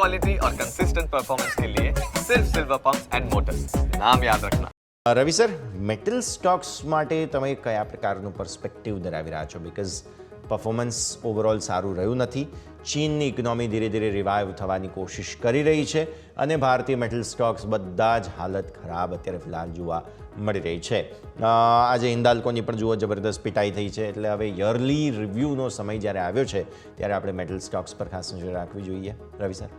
Quality और consistent performance के लिए सिर्फ सिल्वर पंप्स एंड मोटर्स नाम याद रखना અ, રવિ સર મેટલ સ્ટોક્સ માટે તમે કયા પ્રકારનું પર્સપેક્ટિવ ધરાવી રહ્યા છો બિકોઝ પરફોર્મન્સ ઓવરઓલ સારું રહ્યું નથી ચીનની ઇકોનોમી ધીરે ધીરે રિવાઇવ થવાની કોશિશ કરી રહી છે અને ભારતીય મેટલ સ્ટોક્સ બધા જ હાલત ખરાબ અત્યારે ફિલહાલ જોવા મળી રહી છે અ, આજે હિન્દાલ્કોની પણ જુઓ જબરદસ્ત પિટાઈ થઈ છે એટલે હવે યરલી રિવ્યૂનો સમય જ્યારે આવ્યો છે ત્યારે આપણે મેટલ સ્ટોક્સ પર ખાસ નજર રાખવી જોઈએ રવિ સર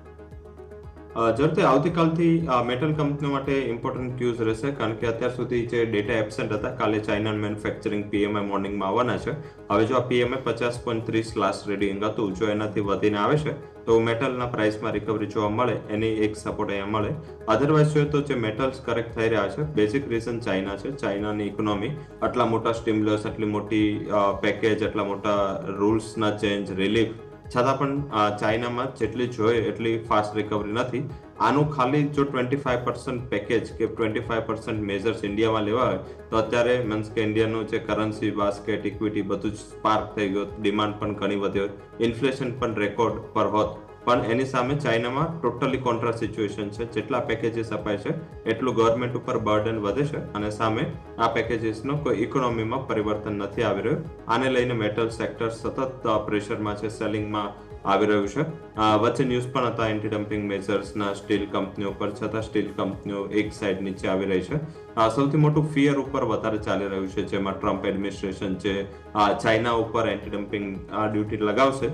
ઝડપથી આવતીકાલથી મેટલ કંપનીઓ માટે ઇમ્પોર્ટન્ટ ક્યુઝ રહેશે, કારણ કે અત્યાર સુધી જે ડેટા એબસેન્ટ હતા, કાલે ચાઇના મેન્યુફેક્ચરિંગ પીએમઆઈ મોર્નિંગમાં આવવાના છે. હવે જો આ પીએમઆઈ પચાસ પોઈન્ટ ત્રીસ લાસ્ટ રીડિંગ હતું, જો એનાથી વધીને આવે છે, તો મેટલના પ્રાઇસમાં રિકવરી જોવા મળે, એની એક સપોર્ટ અહીંયા મળે. અધરવાઇઝ જોઈએ તો જે મેટલ્સ કરેક્ટ થઈ રહ્યા છે બેઝિક રીઝન ચાઇના છે. ચાઇનાની ઇકોનોમી આટલા મોટા સ્ટિમ્યુલસ આટલી મોટી પેકેજ આટલા મોટા રૂલ્સના ચેન્જ રિલીફ છતાં પણ ચાઇનામાં જેટલી જોઈએ એટલી ફાસ્ટ રિકવરી નથી. આનું ખાલી જો ટ્વેન્ટી ફાઈવ પર્સન્ટ પેકેજ કે ટ્વેન્ટી ફાઈવ પર્સન્ટ મેજર્સ ઇન્ડિયામાં લેવા હોય, તો અત્યારે મીન્સ કે ઇન્ડિયાનું જે કરન્સી બાસ્કેટ ઇક્વિટી બધું જ સ્પાર્ક થઈ ગયું. ડિમાન્ડ પણ ઘણી વધી હોય. ઇન્ફ્લેશન પણ રેકોર્ડ પર હોત. પણ એની સામે ચાઇનામાં ટોટલી કોન્ટ્રા સિચ્યુએશન છે. જેટલા પેકેજીસ અપાય છે એટલું ગવર્મેન્ટ ઉપર બર્ડન વધે છે અને સામે આ પેકેજીસનો કોઈ ઇકોનોમીમાં પરિવર્તન નથી આવી રહ્યું. આને લઈને મેટલ સેક્ટર સતત પ્રેશરમાં છે સેલિંગમાં આવી રહ્યું છે. વચ્ચે ન્યૂઝ પણ હતા એન્ટી ડમ્પિંગ મેજર્સના સ્ટીલ કંપનીઓ પર છતાં સ્ટીલ કંપનીઓ એક સાઈડ નીચે આવી રહી છે. સૌથી મોટું ફિયર ઉપર વધારે ચાલી રહ્યું છે જેમાં ટ્રમ્પ એડમિનિસ્ટ્રેશન અ, ચાઇના ઉપર એન્ટી ડમ્પિંગ ડ્યુટી લગાવશે.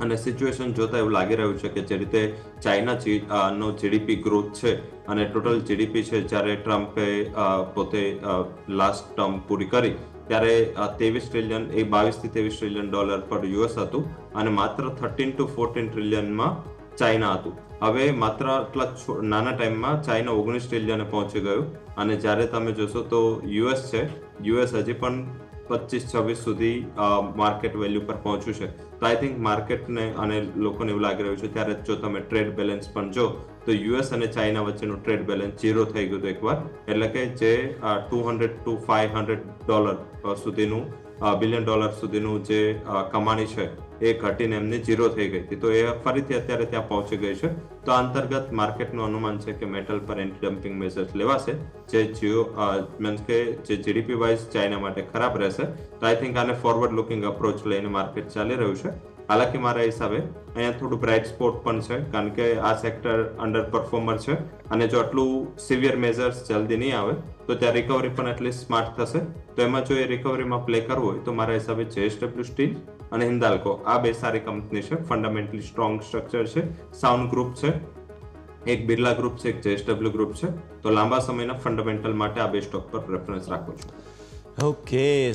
અને સિચ્યુએશન જોતા એવું લાગી રહ્યું છે કે જે રીતે ચાઇના નો જીડીપી ગ્રોથ છે અને ટોટલ જીડીપી છે જ્યારે ટ્રમ્પે પોતે લાસ્ટ ટર્મ પૂરી કરી, ત્યારે ત્રેવીસ ટ્રિલિયન એ બાવીસથી ત્રેવીસ ટ્રિલિયન ડોલર પર યુએસ હતું અને માત્ર થર્ટીન ટુ ફોર્ટીન ટ્રિલિયનમાં ચાઇના હતું. હવે માત્ર આટલા નાના ટાઈમમાં ચાઇના ઓગણીસ ટ્રિલિયને પહોંચી ગયું અને જ્યારે તમે જોશો તો યુએસ છે યુએસ હજી પણ પચીસ, છવ્વીસ સુધી માર્કેટ વેલ્યુ પર પહોંચ્યું છે. તો આઈ થિંક માર્કેટને અને લોકોને એવું લાગી રહ્યું છે ત્યારે જો તમે ટ્રેડ બેલેન્સ પણ જો, તો યુએસ અને ચાઇના વચ્ચેનું ટ્રેડ બેલેન્સ ઝીરો થઈ ગયું હતું એકવાર. એટલે કે જે two hundred to five hundred dollar સુધીનું બિલિયન ડોલર સુધીનું જે કમાણી છે એ ઘટીને એમની ઝીરો થઈ ગઈ હતી. તો એ ફરીથી અત્યારે ત્યાં પહોંચી ગઈ છે. તો આ અંતર્ગત માર્કેટનું અનુમાન છે કે મેટલ પર એન્ટી ડમ્પિંગ મેસેજ લેવાશે. જે જીઓ મીન્સ કે જે જીડીપી વાઇઝ ચાઇના માટે ખરાબ રહેશે. તો આઈ થિંક આને ફોરવર્ડ લુકિંગ અપ્રોચ લઈને માર્કેટ ચાલી રહ્યું છે. હાલાકી મારા હિસાબે અહીંયા થોડું બ્રાઇટ સ્પોટ પણ છે, કારણ કે આ સેક્ટર અંડર પરફોર્મર છે. અને જો આટલું સિવિયર મેઝર્સ જલ્દી નહીં આવે, તો ત્યાં રિકવરી પણ એટલી સ્માર્ટ થશે. તો એમાં જો એ રિકવરીમાં પ્લે કરવું હોય, તો મારા હિસાબે જેએસડબ્લ્યુ સ્ટીલ અને હિન્દાલ્કો આ બે સારી કંપની છે. ફંડામેન્ટલી સ્ટ્રોંગ સ્ટ્રક્ચર છે. સાઉન્ડ ગ્રુપ છે. એક બિરલા ગ્રુપ છે, એક જેએસડબલ્યુ ગ્રુપ છે. તો લાંબા સમયના ફંડામેન્ટલ માટે આ બે સ્ટોક પર પ્રેફરન્સ રાખું છું. ઓકે